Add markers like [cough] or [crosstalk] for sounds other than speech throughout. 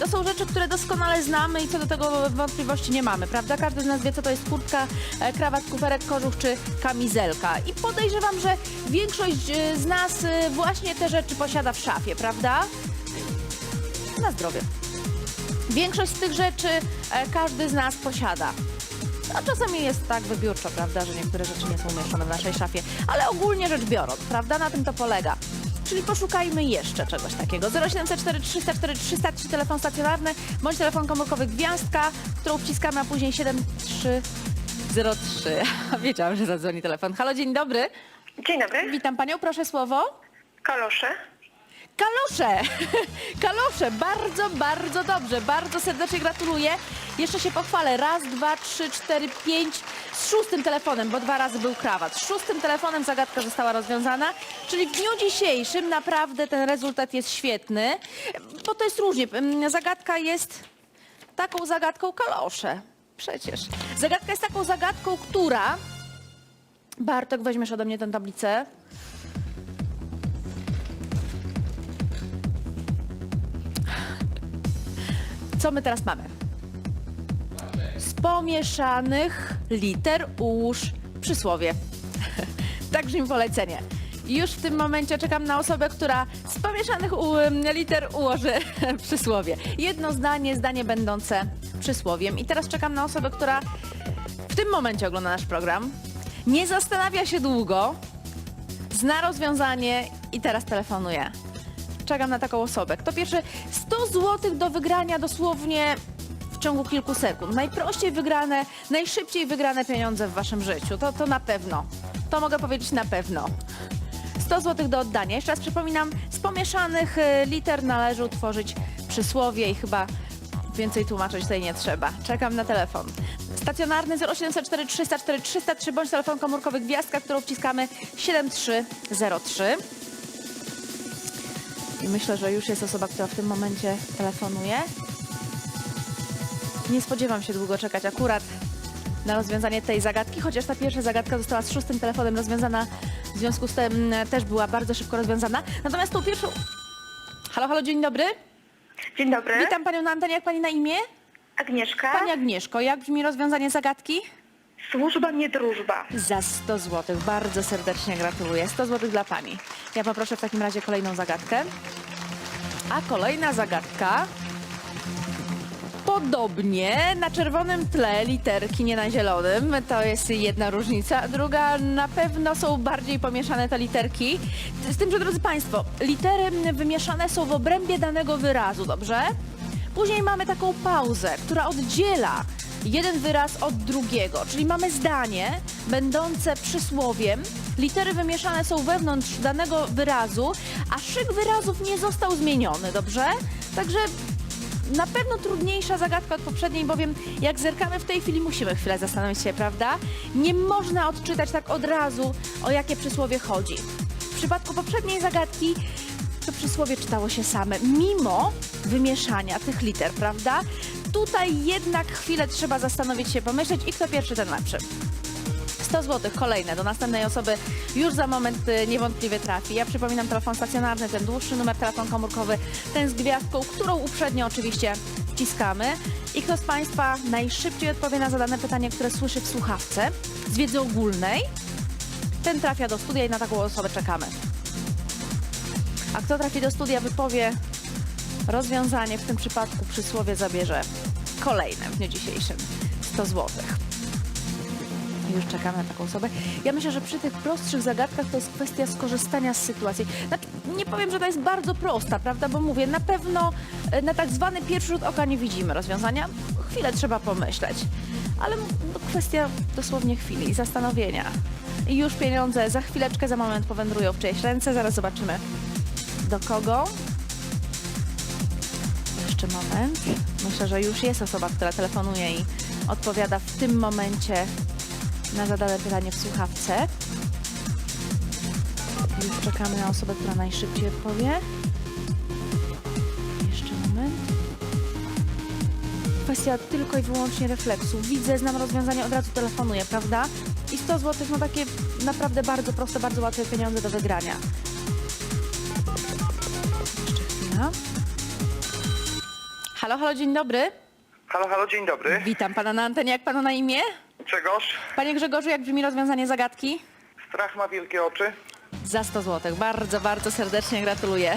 To są rzeczy, które doskonale znamy i co do tego wątpliwości nie mamy, prawda? Każdy z nas wie, co to jest kurtka, e, krawat, kuferek, kożuch czy kamizelka. I podejrzewam, że większość e, z nas e, właśnie te rzeczy posiada w szafie, prawda? Na zdrowie. Większość z tych rzeczy każdy z nas posiada. A czasami jest tak wybiórczo, prawda, że niektóre rzeczy nie są umieszczone w naszej szafie, ale ogólnie rzecz biorąc, prawda, na tym to polega. Czyli poszukajmy jeszcze czegoś takiego. 0704 304 303 telefon stacjonarny bądź telefon komórkowy Gwiazdka, którą wciskamy, a później 7303. [laughs] Wiedziałam, że zadzwoni telefon. Halo, dzień dobry. Dzień dobry. Witam panią, proszę słowo. Kalosze. Kalosze! [laughs] Kalosze! Bardzo, bardzo dobrze. Bardzo serdecznie gratuluję. Jeszcze się pochwalę. Raz, dwa, trzy, cztery, pięć. Z szóstym telefonem, bo dwa razy był krawat. Z szóstym telefonem zagadka została rozwiązana. Czyli w dniu dzisiejszym naprawdę ten rezultat jest świetny. Bo to jest różnie. Zagadka jest taką zagadką kalosze. Przecież. Zagadka jest taką zagadką, która... Bartek, weźmiesz ode mnie tę tablicę. Co my teraz mamy? Z pomieszanych liter ułóż przysłowie. [laughs] tak brzmi polecenie. Już w tym momencie czekam na osobę, która z pomieszanych liter ułoży [laughs] przysłowie. Jedno zdanie, zdanie będące przysłowiem. I teraz czekam na osobę, która w tym momencie ogląda nasz program. Nie zastanawia się długo, zna rozwiązanie i teraz telefonuje. Czekam na taką osobę. Kto pierwszy 100 zł do wygrania dosłownie ciągu kilku sekund. Najprościej wygrane, najszybciej wygrane pieniądze w waszym życiu. To, to na pewno. To mogę powiedzieć na pewno. 100 zł do oddania. Jeszcze raz przypominam, z pomieszanych y, liter należy utworzyć przysłowie i chyba więcej tłumaczyć tutaj nie trzeba. Czekam na telefon. Stacjonarny 0704 304 303 bądź telefon komórkowy Gwiazdka, którą wciskamy 7303. I myślę, że już jest osoba, która w tym momencie telefonuje. Nie spodziewam się długo czekać akurat na rozwiązanie tej zagadki, chociaż ta pierwsza zagadka została z szóstym telefonem rozwiązana, w związku z tym mm, też była bardzo szybko rozwiązana. Natomiast tą pierwszą... Halo, halo, dzień dobry. Dzień dobry. Witam panią na antenie, jak pani na imię? Agnieszka. Pani Agnieszko, jak brzmi rozwiązanie zagadki? Służba, nie drużba. Za 100 zł. Bardzo serdecznie gratuluję. 100 zł dla pani. Ja poproszę w takim razie kolejną zagadkę. A kolejna zagadka. Podobnie na czerwonym tle literki, nie na zielonym. To jest jedna różnica. Druga, na pewno są bardziej pomieszane te literki. Z tym, że drodzy Państwo, litery wymieszane są w obrębie danego wyrazu, dobrze? Później mamy taką pauzę, która oddziela jeden wyraz od drugiego, czyli mamy zdanie będące przysłowiem. Litery wymieszane są wewnątrz danego wyrazu, a szyk wyrazów nie został zmieniony, dobrze? Także na pewno trudniejsza zagadka od poprzedniej, bowiem jak zerkamy w tej chwili, musimy chwilę zastanowić się, prawda? Nie można odczytać tak od razu, o jakie przysłowie chodzi. W przypadku poprzedniej zagadki to przysłowie czytało się same, mimo wymieszania tych liter, prawda? Tutaj jednak chwilę trzeba zastanowić się, pomyśleć i kto pierwszy, ten lepszy. 100 zł kolejne do następnej osoby już za moment y, niewątpliwie trafi. Ja przypominam telefon stacjonarny, ten dłuższy numer, telefon komórkowy, ten z gwiazdką, którą uprzednio oczywiście wciskamy. I kto z Państwa najszybciej odpowie na zadane pytanie, które słyszy w słuchawce z wiedzy ogólnej, ten trafia do studia i na taką osobę czekamy. A kto trafi do studia, wypowie rozwiązanie, w tym przypadku przysłowie zabierze kolejne w dniu dzisiejszym 100 złotych. Już czekamy na taką osobę. Ja myślę, że przy tych prostszych zagadkach to jest kwestia skorzystania z sytuacji. Znaczy, nie powiem, że to jest bardzo prosta, prawda? Bo mówię, na pewno e, na tak zwany pierwszy rzut oka nie widzimy rozwiązania. Chwilę trzeba pomyśleć. Ale no, kwestia dosłownie chwili i zastanowienia. I już pieniądze za chwileczkę, za moment powędrują w czyjeś ręce. Zaraz zobaczymy do kogo. Jeszcze moment. Myślę, że już jest osoba, która telefonuje i odpowiada w tym momencie na zadane pytanie w słuchawce. Już czekamy na osobę, która najszybciej odpowie. Jeszcze moment. Kwestia tylko i wyłącznie refleksu. Widzę, znam rozwiązanie, od razu telefonuję, prawda? I 100 zł, no takie naprawdę bardzo proste, bardzo łatwe pieniądze do wygrania. Jeszcze chwila. Halo, halo, dzień dobry. Halo, halo, dzień dobry. Witam pana na antenie. Jak panu na imię? Grzegorz, Panie Grzegorzu, jak brzmi rozwiązanie zagadki? strach ma wielkie oczy. Za 100 zł. Bardzo, bardzo serdecznie gratuluję.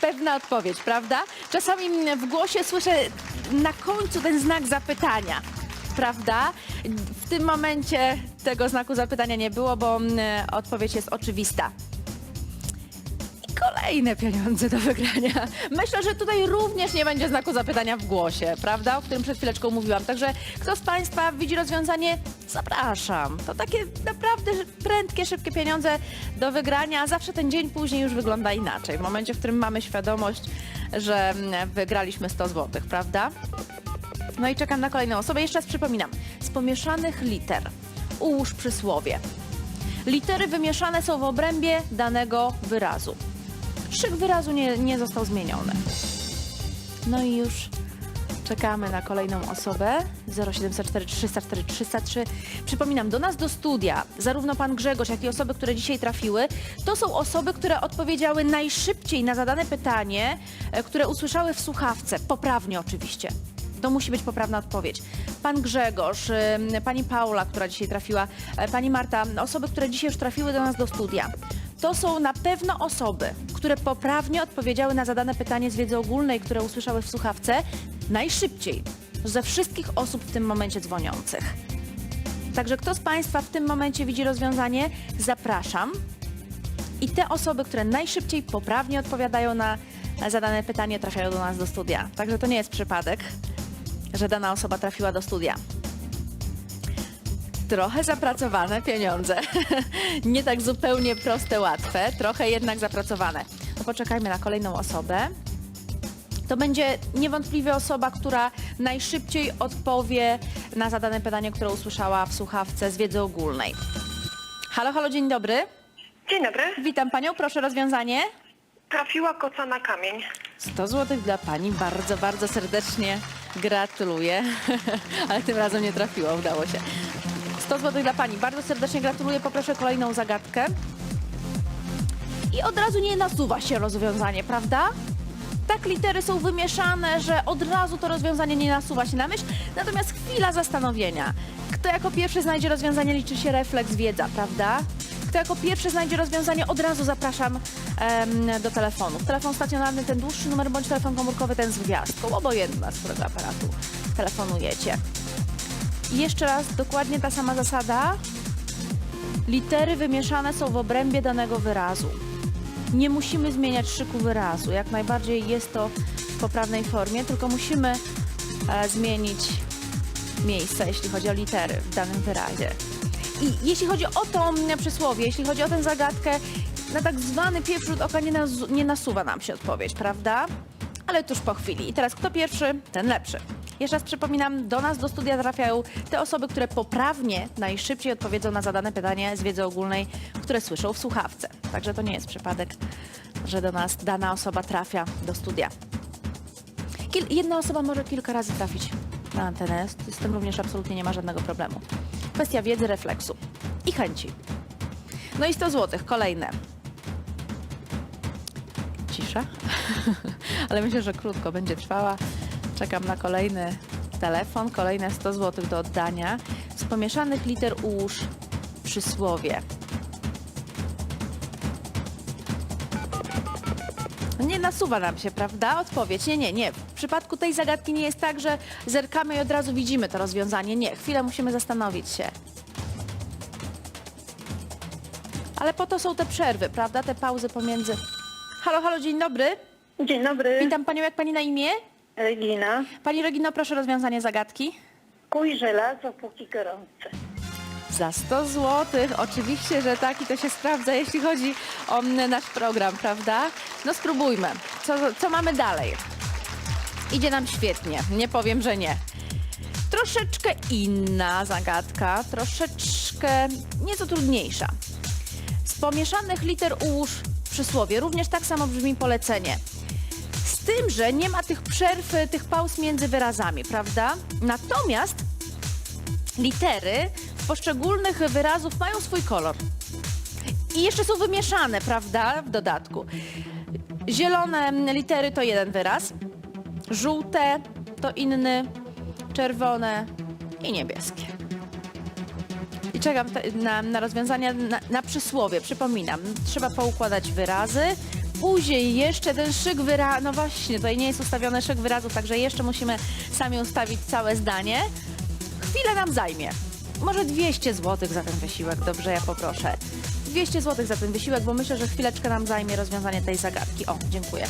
Pewna odpowiedź, prawda? Czasami w głosie słyszę na końcu ten znak zapytania. Prawda? W tym momencie tego znaku zapytania nie było, bo mm, odpowiedź jest oczywista. Kolejne pieniądze do wygrania. Myślę, że tutaj również nie będzie znaku zapytania w głosie, prawda? O którym przed chwileczką mówiłam. Także kto z Państwa widzi rozwiązanie, zapraszam. To takie naprawdę prędkie, szybkie pieniądze do wygrania. Zawsze ten dzień później już wygląda inaczej. W momencie, w którym mamy świadomość, że mm, wygraliśmy 100 zł, prawda? No i czekam na kolejną osobę. Jeszcze raz przypominam. Z pomieszanych liter ułóż przysłowie. Litery wymieszane są w obrębie danego wyrazu. Szyk wyrazu nie, nie został zmieniony. No i już czekamy na kolejną osobę. 0704 304 303. Przypominam, do nas do studia zarówno pan Grzegorz, jak i osoby, które dzisiaj trafiły, to są osoby, które odpowiedziały najszybciej na zadane pytanie, e, które usłyszały w słuchawce. Poprawnie oczywiście. To musi być poprawna odpowiedź. Pan Grzegorz, pani Paula, która dzisiaj trafiła, e, pani Marta, osoby, które dzisiaj już trafiły do nas do studia. To są na pewno osoby, które poprawnie odpowiedziały na zadane pytanie z wiedzy ogólnej, które usłyszały w słuchawce najszybciej ze wszystkich osób w tym momencie dzwoniących. Także kto z Państwa w tym momencie widzi rozwiązanie, zapraszam. I te osoby, które najszybciej poprawnie odpowiadają na zadane pytanie, trafiają do nas do studia. Także to nie jest przypadek, że dana osoba trafiła do studia. Trochę zapracowane pieniądze. [laughs] Nie tak zupełnie proste, łatwe, trochę jednak zapracowane. No poczekajmy na kolejną osobę. To będzie niewątpliwie osoba, która najszybciej odpowie na zadane pytanie, które usłyszała w słuchawce z wiedzy ogólnej. Halo, halo, dzień dobry. Dzień dobry. Witam panią, proszę rozwiązanie. Trafiła koca na kamień. 100 zł dla pani, bardzo, bardzo serdecznie gratuluję. [laughs] Ale tym razem nie trafiło, udało się. 100 zł dla pani, bardzo serdecznie gratuluję. Poproszę kolejną zagadkę. I od razu nie nasuwa się rozwiązanie, prawda? Tak litery są wymieszane, że od razu to rozwiązanie nie nasuwa się na myśl. Natomiast chwila zastanowienia. Kto jako pierwszy znajdzie rozwiązanie, liczy się refleks, wiedza, prawda? Kto jako pierwszy znajdzie rozwiązanie, od razu zapraszam em, do telefonu. Telefon stacjonarny, ten dłuższy numer, bądź telefon komórkowy, ten z gwiazdką. Obojętna, z którego aparatu telefonujecie. I jeszcze raz, dokładnie ta sama zasada. Litery wymieszane są w obrębie danego wyrazu. Nie musimy zmieniać szyku wyrazu. Jak najbardziej jest to w poprawnej formie, tylko musimy e, zmienić miejsce, jeśli chodzi o litery w danym wyrazie. I jeśli chodzi o to mm, przysłowie, jeśli chodzi o tę zagadkę, na tak zwany pierwszy rzut oka nie, nazu- nie nasuwa nam się odpowiedź, prawda? Ale tuż po chwili. I teraz kto pierwszy, ten lepszy. Jeszcze raz przypominam, do nas do studia trafiają te osoby, które poprawnie najszybciej odpowiedzą na zadane pytanie z wiedzy ogólnej, które słyszą w słuchawce. Także to nie jest przypadek, że do nas dana osoba trafia do studia. Kil- jedna osoba może kilka razy trafić na antenę. Z, tym również absolutnie nie ma żadnego problemu. Kwestia wiedzy, refleksu i chęci. No i 100 zł, kolejne. Cisza, [laughs] ale myślę, że krótko będzie trwała. Czekam na kolejny telefon, kolejne 100 zł do oddania. Z pomieszanych liter ułóż przysłowie. Nie nasuwa nam się, prawda? Odpowiedź. Nie, nie, nie. W przypadku tej zagadki nie jest tak, że zerkamy i od razu widzimy to rozwiązanie. Nie, chwilę musimy zastanowić się. Ale po to są te przerwy, prawda? Te pauzy pomiędzy. Halo, halo, dzień dobry. Dzień dobry. Witam panią, jak pani na imię? Regina. Pani Regino, proszę rozwiązanie zagadki. Kuj żelazo póki gorące. Za 100 zł. Oczywiście, że tak i to się sprawdza, jeśli chodzi o nasz program, prawda? No spróbujmy. Co, co mamy dalej? Idzie nam świetnie, nie powiem, że nie. Troszeczkę inna zagadka, troszeczkę nieco trudniejsza. Z pomieszanych liter ułóż przysłowie. Również tak samo brzmi polecenie. Z tym, że nie ma tych przerw, tych pauz między wyrazami, prawda? Natomiast litery poszczególnych wyrazów mają swój kolor. I jeszcze są wymieszane, prawda, w dodatku. Zielone litery to jeden wyraz, żółte to inny, czerwone i niebieskie. I czekam na, na rozwiązania, na, na przysłowie. Przypominam, trzeba poukładać wyrazy. Później jeszcze ten szyk wyrazów, no właśnie, tutaj nie jest ustawiony szyk wyrazów, także jeszcze musimy sami ustawić całe zdanie. Chwilę nam zajmie. Może 200 zł za ten wysiłek, dobrze, ja poproszę. 200 zł za ten wysiłek, bo myślę, że chwileczkę nam zajmie rozwiązanie tej zagadki. O, dziękuję.